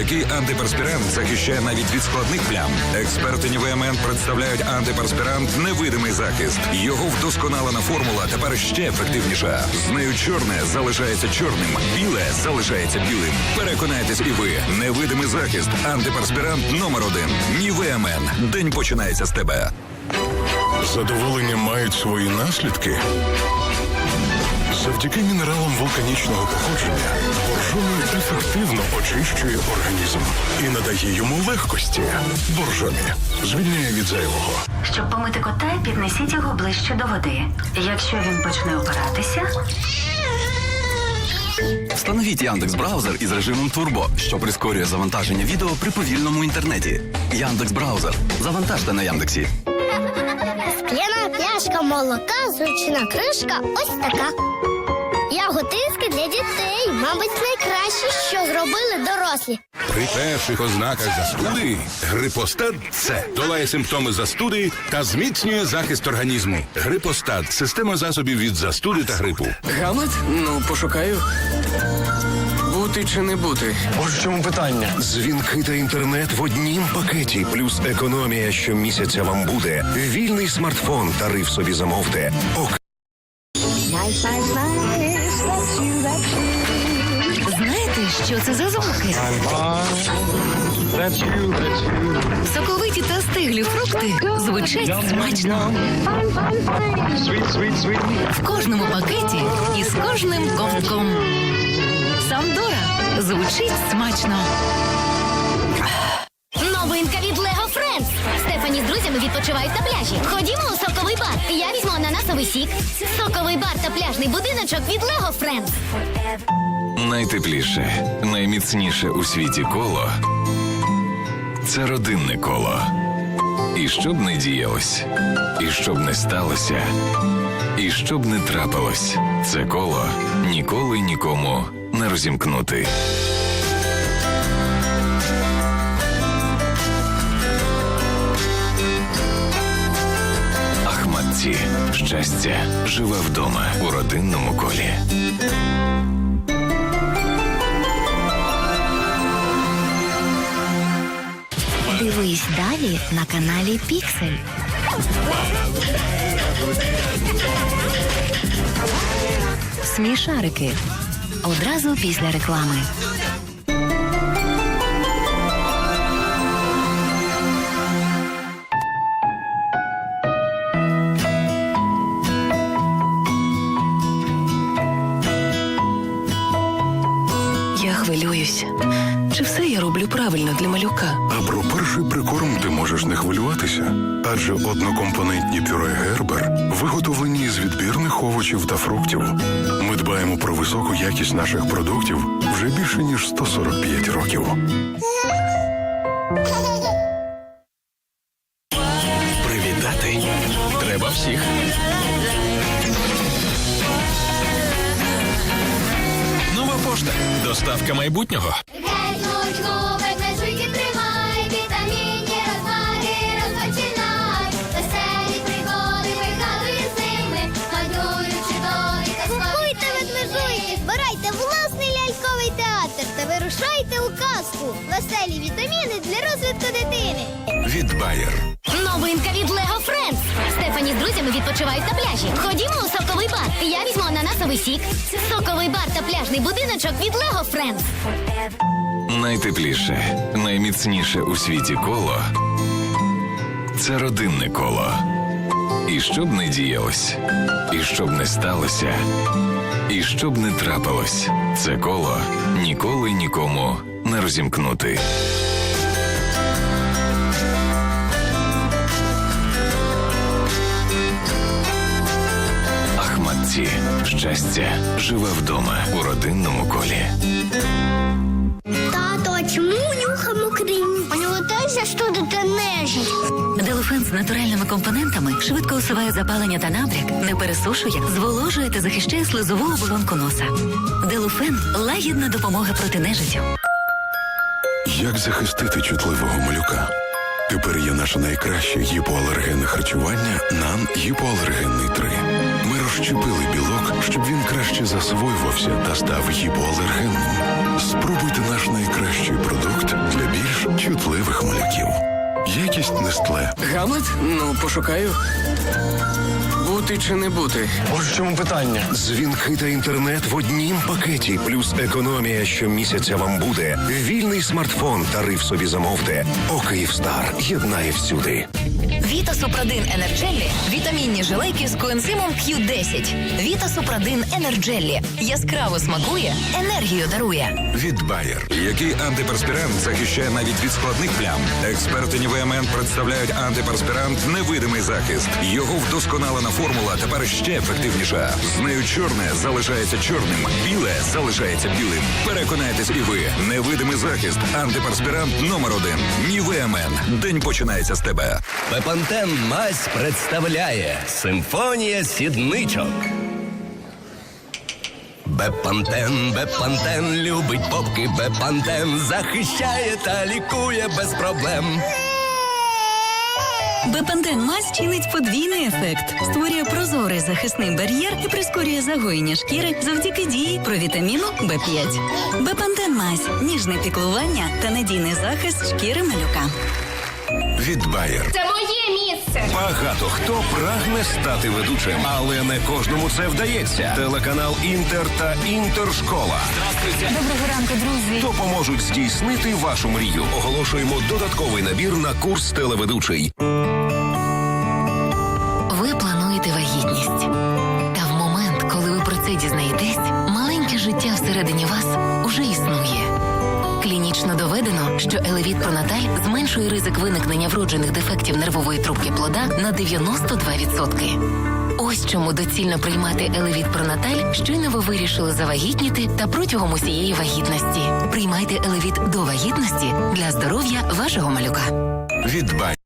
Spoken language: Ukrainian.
який антиперспірант захищає навіть від складних плям. Експерти Нівеамен представляють антиперспірант невидимий захист. Його вдосконалена формула тепер ще ефективніша. З нею чорне залишається чорним, біле залишається білим. Переконайтесь і ви. Невидимий захист. Антиперспірант номер один. Нівеамен. День починається з тебе. Задоволення мають свої наслідки. Завдяки мінералам вулканічного походження боржомі ефективно очищує організм і надає йому легкості. Боржомі звільняє від зайвого. Щоб помити кота, піднесіть його ближче до води. Якщо він почне опиратися, Встановіть Яндекс браузер із режимом Турбо, що прискорює завантаження відео при повільному інтернеті. Яндекс браузер. Завантажте на Яндексі. Скляна пляшка молока, зручна кришка ось така. Яготинське для дітей, мабуть, найкраще, що зробили дорослі. При перших ознаках застуди грипостат С долає симптоми застуди та зміцнює захист організму. Грипостат система засобів від застуди та грипу. Гамлет? Ну, пошукаю. Бути чи не бути? Ось в чому питання. Дзвінки та інтернет в однім пакеті, плюс економія щомісяця вам буде. Вільний смартфон, тариф собі замовте. Ок. Знаєте, що це за звуки? Соковиті та стиглі фрукти звучать смачно. В кожному пакеті і з кожним ковтком. Сандора звучить смачно. Друзями відпочивають на пляжі. Ходімо у соковий бар. Я візьму ананасовий сік. Соковий бар та пляжний будиночок від Lego Friends. Найтепліше, найміцніше у світі коло це родинне коло. І що б не діялось, і що б не сталося, і що б не трапилось, це коло ніколи нікому не розімкнути. Ахматці. Щастя живе вдома у родинному колі. Дивись далі на каналі Піксель. Смішарики. Одразу після реклами. Хвилююсь. Чи все я роблю правильно для малюка? А про перший прикорм ти можеш не хвилюватися, адже однокомпонентні пюре Гербер виготовлені з відбірних овочів та фруктів. Ми дбаємо про високу якість наших продуктів вже більше ніж 145 років. Привітати. Треба всіх. Пошта. Доставка майбутнього. Казку. Веселі вітаміни для розвитку дитини. Від Bayer. Новинка від Lego Friends. Стефані з друзями відпочивають на пляжі. Ходімо у соковий бар. Я візьму ананасовий сік. Соковий бар та пляжний будиночок від Lego Friends. Найтепліше, найміцніше у світі коло це родинне коло. І що б не діялось, і що б не сталося, і що б не трапилось, це коло ніколи нікому не розімкнути. Ахматці. Щастя живе вдома у родинному колі. Тато, а чому у нюха мокрі? У нього теж застудити нежить. Делофен з натуральними компонентами швидко усуває запалення та набряк, не пересушує, зволожує та захищає слизову оболонку носа. Делофен лагідна допомога проти нежиттю. Як захистити чутливого малюка? Тепер є наше найкраще гіпоалергенне харчування Нан гіпоалергенний 3. Ми розщепили білок, щоб він краще засвоювався та став гіпоалергенним. Спробуйте наш найкращий продукт для більш чутливих малюків. Якість Нестле. Гамлет? Ну, пошукаю. Бути чи не бути? Ось в чому питання. Дзвінки та інтернет в однім пакеті, плюс економія щомісяця вам буде. Вільний смартфон, тариф собі замовте. О Київстар єднає всюди. Віта Супрадин Енерджеллі – вітамінні жилейки з коензимом Q10. Віта Супрадин Енерджеллі яскраво смакує, енергію дарує. Від Bayer. Який антиперспірант захищає навіть від складних плям. Експерти НІВМН представляють антиперспірант невидимий захист. Його вдосконалена формула тепер ще ефективніша. З нею чорне залишається чорним, біле залишається білим. Переконайтесь і ви. Невидимий захист. Антиперспірант номер один. НІВМН. День починається з тебе. Бепантен Мазь представляє Симфонія сідничок. Бепантен, Бепантен любить попки, Бепантен захищає та лікує без проблем. Бепантен мазь чинить подвійний ефект, створює прозорий захисний бар'єр і прискорює загоєння шкіри завдяки дії провітаміну Б5. Бепантен мазь ніжне піклування та надійний захист шкіри малюка. Від Bayer. Це моє місце. Багато хто прагне стати ведучим, але не кожному це вдається. Телеканал Інтер та Інтершкола Доброго ранку, друзі. допоможуть здійснити вашу мрію. Оголошуємо додатковий набір на курс телеведучий. Ви плануєте вагітність. Та в момент, коли ви про це дізнаєтесь, маленьке життя всередині вас що Елевіт Пронаталь зменшує ризик виникнення вроджених дефектів нервової трубки плода на 92%. Ось чому доцільно приймати Елевіт Пронаталь, щойно ви вирішили завагітніти та протягом усієї вагітності. Приймайте Елевіт до вагітності для здоров'я вашого малюка. Від Bayer.